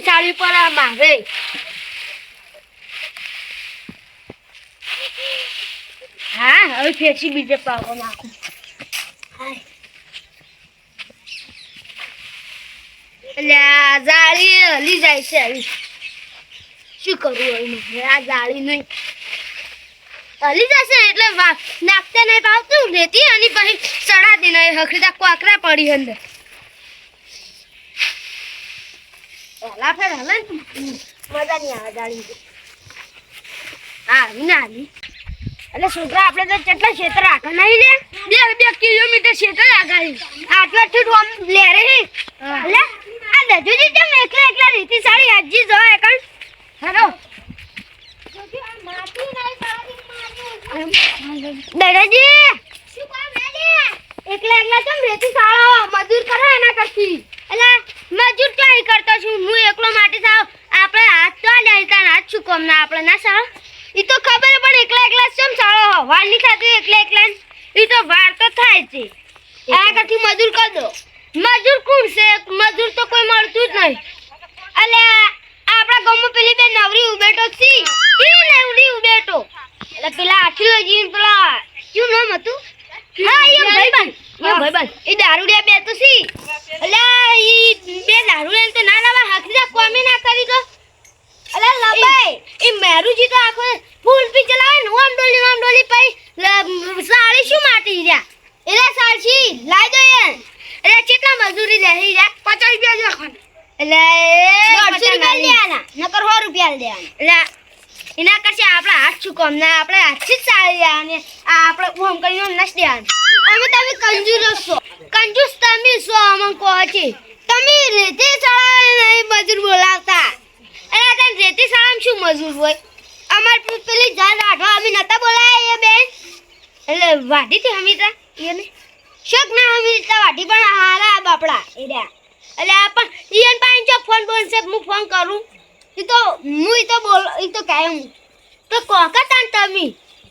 કરી ચાલવી પર મારે હા, હવે ફેસી બીજે પાકો નાખું. જાળી હલી જાય છે આવી. શું કરવું હવે આ જાળી નહીં. હલી જશે એટલે નાખતે નહીં પાવતું રેતી અને પછી ચડાતી નહીં હખરીતા કોકરા પડી અંદર. પહેલા ફેર હલે મજા નહીં આવે ગાડી હા વિના આવી એટલે છોકરા આપણે તો કેટલા ક્ષેત્ર આગળ નહીં લે. બે બે કિલોમીટર ક્ષેત્ર આગળ. આટલાથી તો આમ લે રે એટલે આ દજુજી તેમ એકલા એકલા રીતિ સારી હાજી જવાય કણ હેલો દાદાજી એકલા એકલા કેમ રેતી સાળો મજૂર કરો એના કરતી એટલે મજૂર ક્યાં કરતો છું હું એકલો માટે સાવ આપણે હાથ તો આલ્યા તાર હાથ શું કોમ ના આપણે ના સાવ ઈ તો ખબર પણ એકલા એકલા કેમ સાળો વાર નહીં થતું એકલા એકલા ઈ તો વાર તો થાય છે આ કરતી મજૂર કર દો મજૂર કોણ છે? મજૂર તો કોઈ મળતું જ નહીં. અલે આપણા ગામમાં પેલી બે નવરી ઉભેટો સી ઈ નવરી ઉબેટો એટલે પેલા આખી જીન પેલા શું નામ હતું? હા એ ભાઈબંધ. એ ભાઈબંધ. એ દારૂડિયા બે તો સી એટલે ઈ બે દારૂડિયા તો ના લાવા હકીદા કોમી ના કરી તો. અલા લબાઈ એ મેરુજી તો આખો ફૂલ પી ચલાવે ને ઓમ ડોલી ઓમ ડોલી પઈ સાડી શું માટી રહ્યા? એટલે સાલસી લાઈ દો યાર એટલે કેટલા મજૂરી લે રહ્યા પચાસ રૂપિયા જો એટલે દોઢસો રૂપિયા લેવાના. નકર સો રૂપિયા લેવાના. એટલે એના કરશે આપણે હાથ શું કોમ ના આપણે હાથથી જ સારી અને આ આપણે ઓમ કરીને નસ દેવાનું. અમે તમે કંજૂસ છો. કંજૂસ તમે છો અમન કહો છે. તમે રેતી શાળા નહીં મજૂર બોલાવતા. અરે તને રેતી શાળામાં શું મજૂર હોય? અમાર પેલી જાન વાઢવા અમે નતા બોલાયા એ બેન. એટલે વાઢી હતી હમીતા. એને. શોક ના હમીતા વાઢી પણ હારા બાપડા એડા એટલે આ પણ ઈયન પાઈન જો ફોન બોલ છે હું ફોન કરું. ઈ તો હું ઈ તો બોલ ઈ તો કાયમ તો કોકા તાન તમે?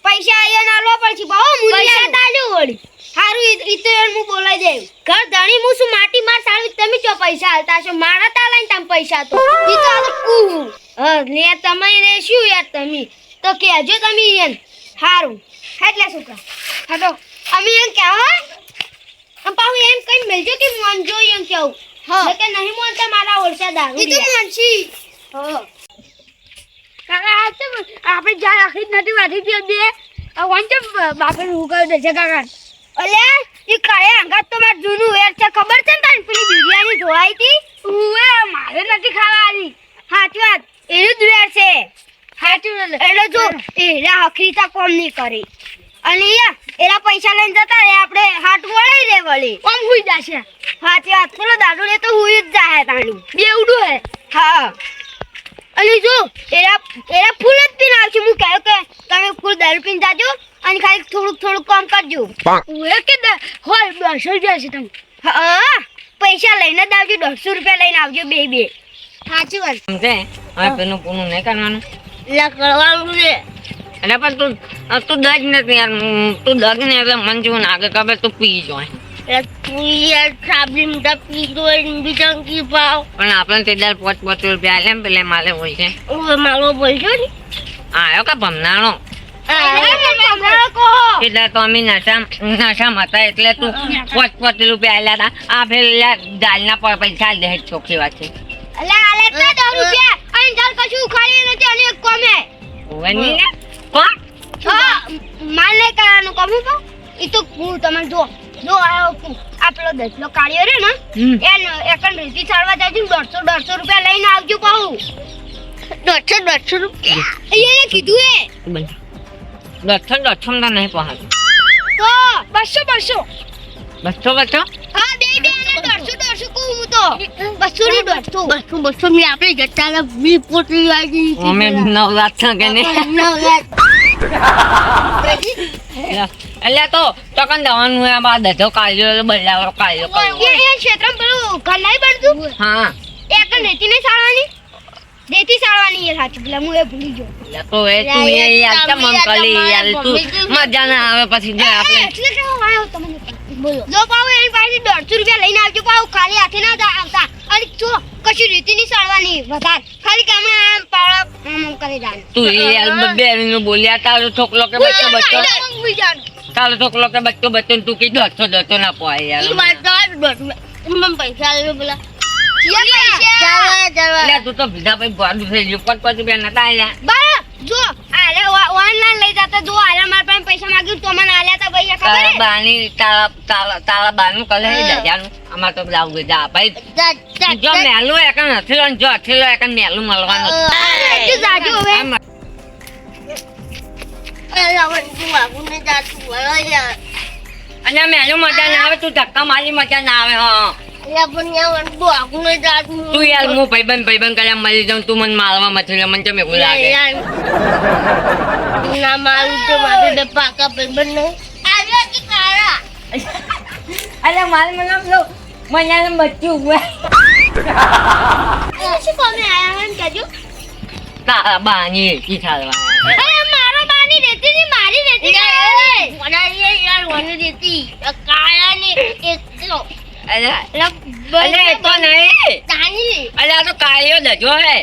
પૈસા ઈયન આલો પછી બહુ મુની પૈસા તાજો વળી. હારું ઈ તો હું બોલાઈ દેવ ઘર ધણી હું શું માટી માર સાળવી તમે ચો પૈસા હાલતા છો? મારા તા લઈને તમે પૈસા તો. ઈ તો આ તો કુ હા. લે તમે રે શું યાર તમે? તો કહેજો તમે ઈયન. હારું. એટલે શું હા તો અમે એમ કહેવા આમ પાછું એમ કઈ મેલજો કે મન જોઈએ એમ કેવું હા. કે નહીં મોનતા મારા ઓરસા દારૂ ઈ તો મોનસી. હા. કાકા આ તો આપણે જા આખી જ નથી વાધી ગયો બે. વાંચો બાપે હું કહી દેશે કાકા. અલે ઈ કાળે અંગાત તો માર જૂનું વેર છે. ખબર છે ને તને પેલી બિરયાની ઢોળાઈ હતી? ઉવે મારે નથી ખાવાની સાચી વાત. એનું જ વેર છે. સાચું એટલે જો એરા હખરીતા કોમ નહીં કરી. અને એના પૈસા લઈને જતા રે આપણે હાથ વળાઈ રે વળી. આમ હુઈ જાશે. સાચી વાત પેલો દાદુ લે તો હુઈ જ જાય તાણી. બેવડું હે. હા. અને જો એરા એરા ફૂલ જ પીને આવશે. હું કહ્યું કે તમે ફૂલ દારૂ પીને જાજો અને ખાલી થોડુંક થોડુંક કામ કરજો. ઓએ કે હોય દોઢસો રૂપિયા છે તમે હા પૈસા લઈને જ આવજો દોઢસો રૂપિયા લઈને આવજો બે બે. સાચી વાત. સમજે? હવે પેલું પૂરું નહીં કરવાનું. એટલે કરવાનું છે. એટલે પણ તું તું દજ નથી યાર. તું દજ ને એટલે મન જેવું નાગે ખબર તું પી જોય એટલે તું યાર સાબરી મોટા ભાવ? પણ આપણે તે દર પોચ પોચ રૂપિયા આલે ને પેલે મારે હોય છે. ઓવે મારો બોલજો ને. આવ્યો કે ભમનાણો? એટલે તો અમે નશા નશામાં હતા એટલે તું પોચ પોચ રૂપિયા આલ્યા હતા આ ફેર દાલના પર પૈસા દે ચોખ્ખી વાત. છે અલે આલે તો દસ રૂપિયા. અને ચાલ કશું ઉખાડી નથી અને કોમે. હવે નહીં ને. કોણ હા માલ નહીં કરવાનું કોમે તો. એ તો હું તમે જો જો આ આ પેલો દસલો કાળિયો રે ને. એનો એકન રીતિ ચાલવા જાજો દોઢસો દોઢસો રૂપિયા લઈને આવજો કહું. દોઢસો દોઢસો રૂપિયા? અહીંયા કીધું એ. દોઢસો દોઢસો નહીં પહોંચ. તો બસો બસો. બસો બસો? હા બે બે અને દોઢસો દોઢસો કહું હું તો. બસો ને દોઢસો બસો બસો ની આપણે જતા વી પોટલી વાગી અમે નવરાત છે કે નહીં? એટલે તો ટકન દવાનું આ બાદ ધંધો કાઢ્યો બદલાવો કાઢ્યો એ એ ક્ષેત્રમાં પેલું ઘર નહીં પડતું હા. એક રેતી નહીં સાળવાની? રેતી સાળવાની એ સાચું પેલા હું એ ભૂલી ગયો. તો એ તું એ યાર કેમ આમ યાર તું મજા ના આવે પછી જે આપણે એટલે કેવો વાયો તમને. બોલો. જો પાવ એની પાસેથી દોઢસો રૂપિયા લઈને આવજો. પાવ ખાલી હાથે ના આવતા. અને જો કશી રીતિ ની સળવાની વધારે. ખાલી કામણે આમ પાવડા આમ કરી દાન. તું એ બેરીનો બોલ્યા તારો છોકલો કે બચ્ચો બચ્ચો? તારો છોકરો કે બચ્ચો બચ્ચો તું કે દોઢસો દોઢસો ના પોય યાર. મમ પૈસા લેલો બોલા તું તો ભીધા ભાઈ ગોડું થઈ ગયું. પાંચ નતા આવ્યા બરાબર જો ઓનલાઈન લઈ જતા જો આલે મારા પાસે પૈસા માંગ્યું તો મને આલ્યા તા પૈસા ખબર હે? બાની તારા તારા તારા બાનું કલે હા. અમાર તો લાવ ગજા જા, જા, જો જા. મેલું એક નથી લો જો અઠી એક મેલું મળવાનું તું જાજો હવે અને મેલું મજા ના આવે તું ધક્કા મારી મજા ના આવે હા તું યાર હું ભાઈબંધ ભાઈબંધ કર્યા મળી જાઉં તું મને મારવા મથું મને ચમ એવું લાગે? ના મારું તો મારે બે પાકા ભાઈબંધ નહીં. આવ્યા કે કાળા? અરે માર મને મને બચ્ચું ઉભું શું કોમે આયા હોય ને કહેજો તારા બાની થાલવા અરે મારો બાની રેતી ની મારી રેતી યાર યાર વની રેતી. કાળા ની એક એ તો નહીં. અરે આ તો કાળિયો દજો હે.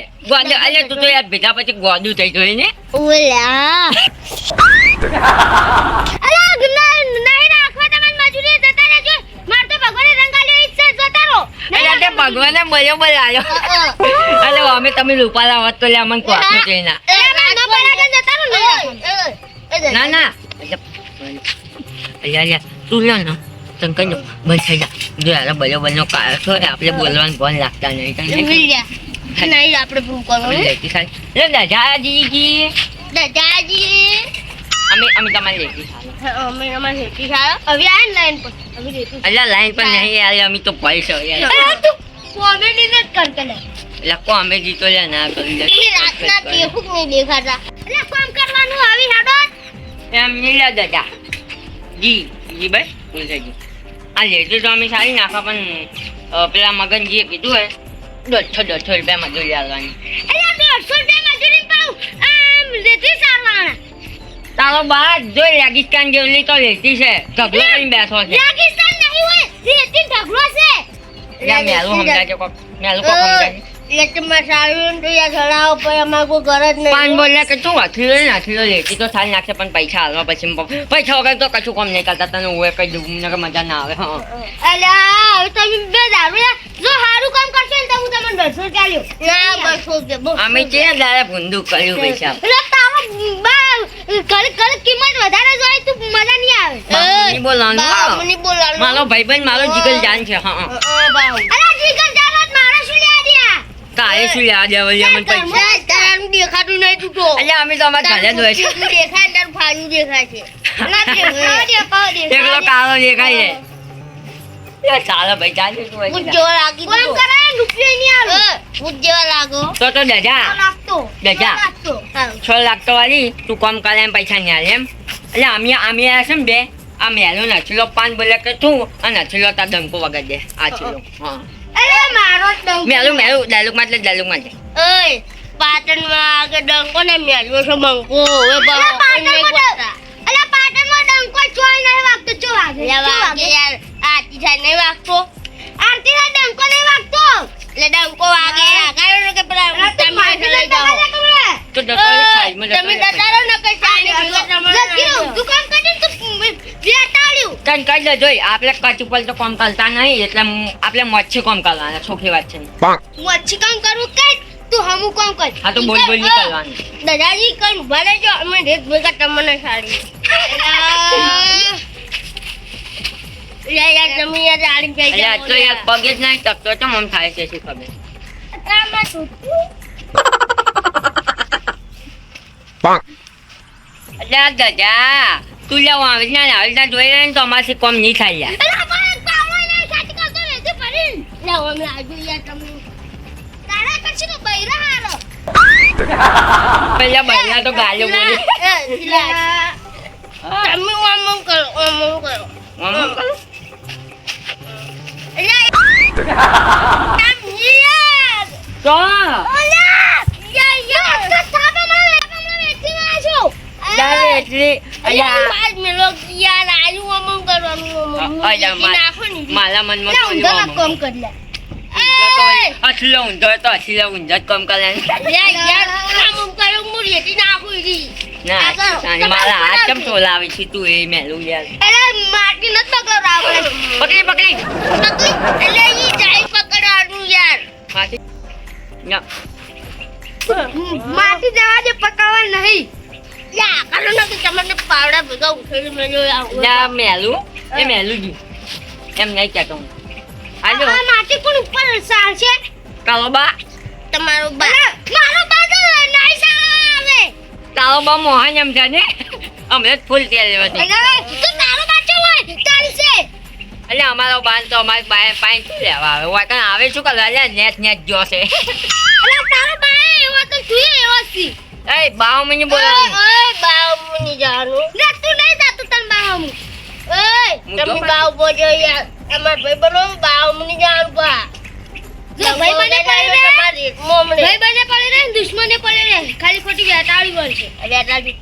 અરે તું તો યાર ભીધા પછી ગોડું થઈ ગયું ને. ઓલા. અરે નહીં રાખવા તમને મજૂરી જતા રહેજો. માર તો ભગવાને જતા રહો તે ભગવાને બરોબર આવ્યો અરે અમે તમે રૂપાલા વાત તો લે અમને ના ન. ના તું લે ને. તને કહી દઉં બંધ થઈ જા જો યાર બરોબર નો કાળ છો આપણે બોલવાનું ફોન લાગતા નહીં તને નહીં આપણે પ્રૂવ કરવાનું. લેતી ખાલી. લે દાદાજી દાદાજી. અમે અમે તમારી લેતી અમે હેતી સારા હવે આ લાઈન પર. હવે રેતું અલ્યા લાઈન પર નહીં યાર અમે તો પૈસા યાર. તું કોમેડી ન કર કે લે. એટલે કોમેડી તો લે ના કરી દે. રાતના દેખું નહીં દેખાતા. એટલે કામ કરવાનું આવી હેડો. એમ નહીં દાદા. જી જી ભાઈ ભૂલ થઈ ગઈ. આ લેતી તો અમે સારી નાખવા પણ પેલા મગનજીએ કીધું હે દોઢસો દોઢસો રૂપિયા મજૂરી આવવાની એટલે દોઢસો રૂપિયા મજૂરી પાઉં આમ સારવાના તારો બાદ જો રેગિસ્તાન જેવલી તો લેતી છે ઢગલો કરીને બેસો છે. રેગિસ્તાન નહીં હોય રેતી ઢગલો છે. મેલું મેલું સમજાજો કોક મેલું કોક સમજાજો ને પૈસા હાલવા પછી પૈસા વગર તો કશું કામ નહીં કરતા. તને હું કઈ દઉં મને મજા ના આવે અલ્યા તમે બે દારૂ જો સારું કામ કરશો ને તો હું તમને રૂપિયા ના બસો અમે છે દાદા ભૂંડું કર્યું પૈસા. ઘરે ઘરે કિંમત વધારે જોઈએ તો મજા નહીં આવે. નહીં બોલવાનું હા. મને મારો ભાઈબંધ મારો જીગર જાન છે હા જીગર જાવત મારા શું લ્યા તારે શું યાદ આવે છે? પૈસા તારું દેખાતું નહીં તૂટો અલ્યા અમે તો અમારા ઘરે જ છે. દેખાય તારું ફાડું દેખાય છે. એકલો કાળો દેખાય છે. ચાલો ભાઈ ચાલે તું હું જેવા લાગી કોમ કરાય રૂપિયો નહીં આવે. હું જેવા લાગો. તો તો દજા. લાગતો દજા. છ લાખ તો. વાળી તું કામ કરે એમ પૈસા નહીં આલે એમ. એટલે અમે અમે આ છે ને બે આ મેલો નથીલો પાન બોલે કે તું અને નથીલો તા ડંકો વગર દે. આ છીલો હા. અરે મારો ડંકો. મેલું મેલું ડાયલોગમાં ડાયલોગમાં ઓય પાટણમાં આગળ ડંકો ને મેલ્યો છે બંકો. હવે બંકો ને ગોતા અલે પાટણમાં ડંકો ચોય નહીં વાગતો. ચો વાગે? વાગે? યાર. આરતી થાય નહીં વાગતો. આરતી થાય ડંકો નહીં વાગતો? એટલે ડંકો વાગે આગળ કે પેલા તમે લઈ જાઓ. તો દસો સાઈડમાં તમે દતારો ન કઈ ચાલે ભેગા તું કામ કરી તું બેટાડ્યું તને કહી દે જોઈ આપણે કચ ઉપર તો કામ કરતા નહીં એટલે આપણે મચ્છી કામ કરવાના છોકરી વાત છે. મચ્છી કામ કરવું કે તું હમું કામ કર? હા તો બોલ બોલ નહીં કરવાનું દાદાજી કઈ ભલે જો અમે રેત ભેગા તમને સાડી. યાર યાર તમે યાર આડી ગઈ એટલે તો યાર પગે જ નહીં ટકતો તો મમ થાય છે શું ખબર? દજા તું લેવા આવે ને આવી રીતના જોઈ રહે તો અમારથી કોમ નહીં થાય પેલા બહેરા તો ગાલો બોલી. તમે ઓમમ કરો ઓમમ કરો. મમ કરો. એટલી મારા મનમાં. કામ કરી લે. અસલો ઊંધો તો અસલો ઊંધો કામ કરે. ને. ના મારા હાથ કેમ ચોલાવે છે તું એ મેલું યાર? અરે માટી નત પકડો આપણે પકડી પકડી. એટલે ઈ જાય પકડવાનું યાર. માથી ના માટી જવા દે પકડવા નહીં. તમારો બા મારો બા તો નહીં સારો આવે. કાલો બા મોહન એમ છે ને? અમે જ ફૂલ તેલ લેવા દે તો તારો બાચો હોય? ચાલશે એટલે અમારો બાન તો અમારી પાસે શું લેવા આવે? વાકણ આવે શું કરવા લે નેટ નેટ જોશે તારો બા એવો તો તું એવો એ બાવ મને બોલાવું ઓય બાવની જાનું ના તું નહીં જાતો તન બાવ મુ ઓય તમે બાવ બોજો યાર અમાર ભાઈ બનો બાવ મુની જાન પા ભાઈ બને પડી રે તમારી મોમડે ભાઈ બને પડી રે દુશ્મને પડી રે ખાલી ખોટી વેટાળી બોલશે વેટાળી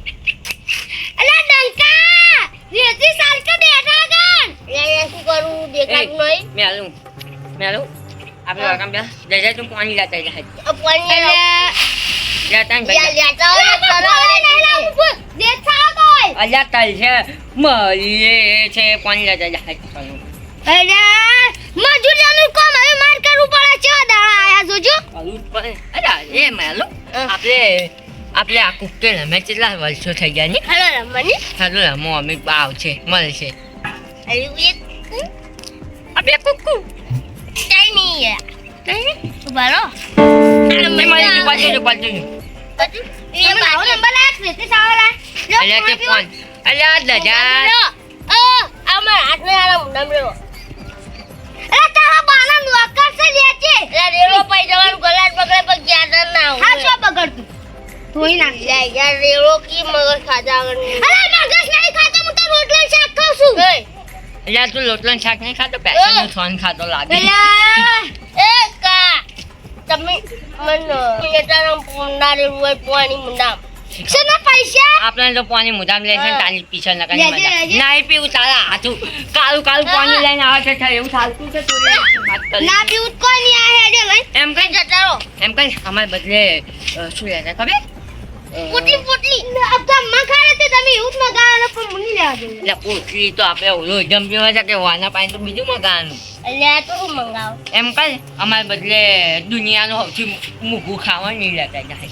અલા ડંકા રેતી સારકે બેઠા ગણ એ શું કરું દેખાતું નહીં મેલું મેલું આપણે વાકણ બે જજે તું પાણી લેતા જાય પાણી અલ્યા તલ છે. મળીએ છે પાણી લેતા જાય અરે મજૂરિયાનું કામ હવે માર કરવું પડે. છે દાડા આયા જોજો. અલ્યા એ મેલું. આપણે આપણે આ કુકે રમે કેટલા વર્ષો થઈ ગયા ને? હેલો રમવાની. હાલો રમો અમે બાવ છે મળે છે. અરે આ બે કુકુ કઈ નહીં યાર ઊભા રહો. એ મારી બાજુ જો. એ મારો નંબર લાગ રેતી સાવલા અલ્યા તે ફોન. અલ્યા દજા. ઓ અમાર હાથ આલા મુંડામ અરે તારા બાના નોકર છે લે અરે રેવો પઈ જવાનું ગલાટ બગડે પર ગયા ના હા શું બગડતું? ધોઈ નાખ. લે યાર રેવો કી મગર ખાધા આગળ અરે મગજ નહીં ખાતો હું તો રોટલા શાક ખાઉં છું. અલ્યા તું લોટલાનું શાક નહીં ખાતો? પેસનનું નું ખાતો લાગે. એ કા તમે મન યતારમ પોંડારે રૂય પાણી મુંડામ. શેના પૈસા? આપણે તો પાણી મુધામ લે છે ને તારી પીછળ ના કરી લેજે. પીવું તારા હાથું. કાળું કાળું પાણી લઈને આવે છે એવું ચાલતું છે તું. ના પીવું કોઈ નહીં આ એમ કઈ? જતા એમ કઈ? અમારે બદલે શું લે ખબર? પોટલી પોટલી. અબ તો તે તમે એવું જ મગાવવાનો પણ મુની લેવા દે એટલે પોટલી તો આપણે ઓલો જમ્પી હોય છે કે વાના પાણી તો બીજું મગાવાનું અલ્યા તો હું મંગાવ. એમ કઈ અમારે બદલે દુનિયાનું સૌથી મૂકું ખાવાનું નહીં લેતા જાય.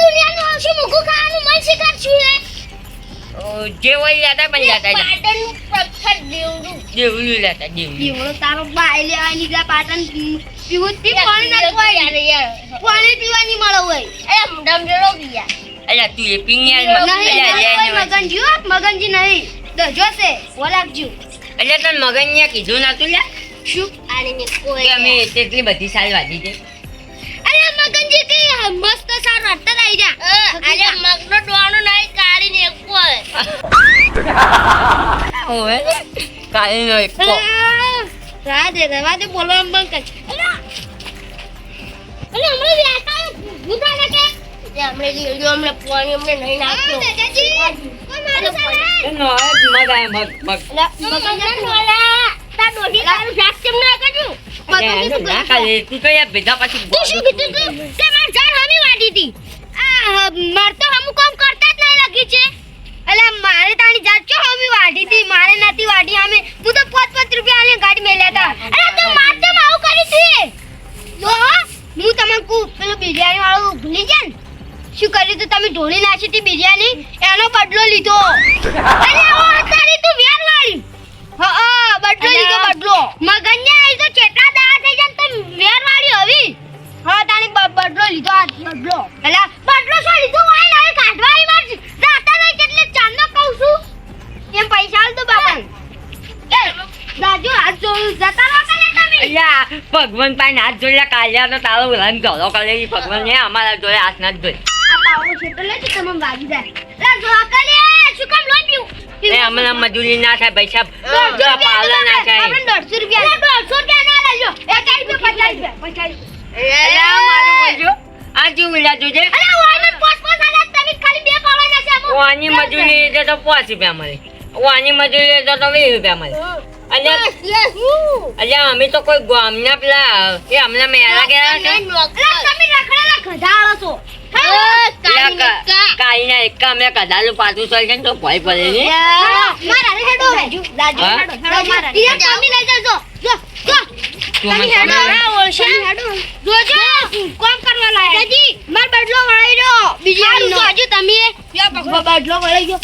દુનિયાનું આવશું મુકું ખાવાનું મન શિકાર છું હે જે હોય લેતા પણ લેતા પાટણનું દેવડું. લેતા દેવડો. તારો બાય લેવાની જા પાટણ પીવું પી પાણી નાખવાય પાણી પીવાની મળો હોય. અરે મુંડામ જેડો ગયા અલ્યા તું એ કોઈ મગનજી મગનજી નહીં. દજો છે બોલાવજો. અલ્યા તને મગન કીધું નતું લે શું? આને ને કે અમે તેટલી બધી સાલ વાજી છે. અરે મગનજી કે મસ્ત સાર વાટતા થઈ જા અરે મગનો ડોણો નહીં કાળી ને કોઈ ઓવે કાળી નો એક રા દે રવા દે બોલવાનું બંધ કર તે હમણે લીડ્યો હમણે પાણી હમણે નહીં નાખ્યો દાદાજી કોઈ મારું સારા નો મગા મગ મગ. મગન તા દોઢી તારું શાક કેમ ના કર્યું અલ્યા, ના કાલે તું તો યાર ભેગા પછી તું શું કીધું તું? કે માર જાર હમી વાડી હતી આ માર તો હમુ કામ કરતા જ નહીં લાગી છે અલા મારે તાણી જાત ચો હમી વાડી હતી મારે નથી વાડી અમે તું તો પાંચ પાંચ રૂપિયા આલે ગાડી મેલ્યા હતા અરે તું માર તો માવું કરી તું જો હું તમને કુ પેલું બિરયાની વાળું ભૂલી ગયા ને શું કર્યું તું તમે ઢોળી નાખી હતી બિરયાની એનો બદલો લીધો. અરે ઓ તારી તું વેર વાળી. હા હા બદલો લીધો બદલો. મગન્ય આવી તો ચેટલા દા થઈ જાય તો વેર વાળી હવી? હા તારી બદલો લીધો આ બદલો. એટલે બદલો શું લીધો? ને હવે કાઢવા આવી માર જાતા નહીં એટલે ચાંદો કહું છું. એમ પૈસા આલ તો બાપા એ દાજુ હાથ જોડું જતા રહો ભગવાન પાસે હાથ જોડ્યા કાલ્યા તો તારો ઉલાન ગળો કરે ભગવાન ને અમારા જોડે હાથ ના જોઈ આ લે તો તમે વાગી જાય. લે જો શું કામ લોઈ પીવું એ હમણાં મજૂરી ના થાય પૈસા જો પાલો ના થાય રૂપિયા રૂપિયા ના લેજો. રૂપિયા રૂપિયા આ શું મિલા જોજે અરે ઓને પોસ પોસ આલે તમે ખાલી બે પાવાના છે. વાની મજૂરી તો તો પાંચ રૂપિયા મળે. વાની મજૂરી તો તો વીસ રૂપિયા મળે. અલ્યા અમે તો કોઈ ગામના પેલા એ હમણાં મેળા ગયા છે. તમે રખડેલા ગધાડો છો. પેલા એકા અમે કદાલું પાછું ચડી ને તો ભય પડે ને. મારા રે હેડો રાજુ હેડો હેડો મારા રે તમે લઈ જજો. જો જો. તમે હેડો. આ ઓળશે હેડો. જોજો કોમ કરવા લાયા? દાદી માર બદલો વળાઈ રહ્યો. બીજી આનું તમે. બદલો વળાઈ ગયો.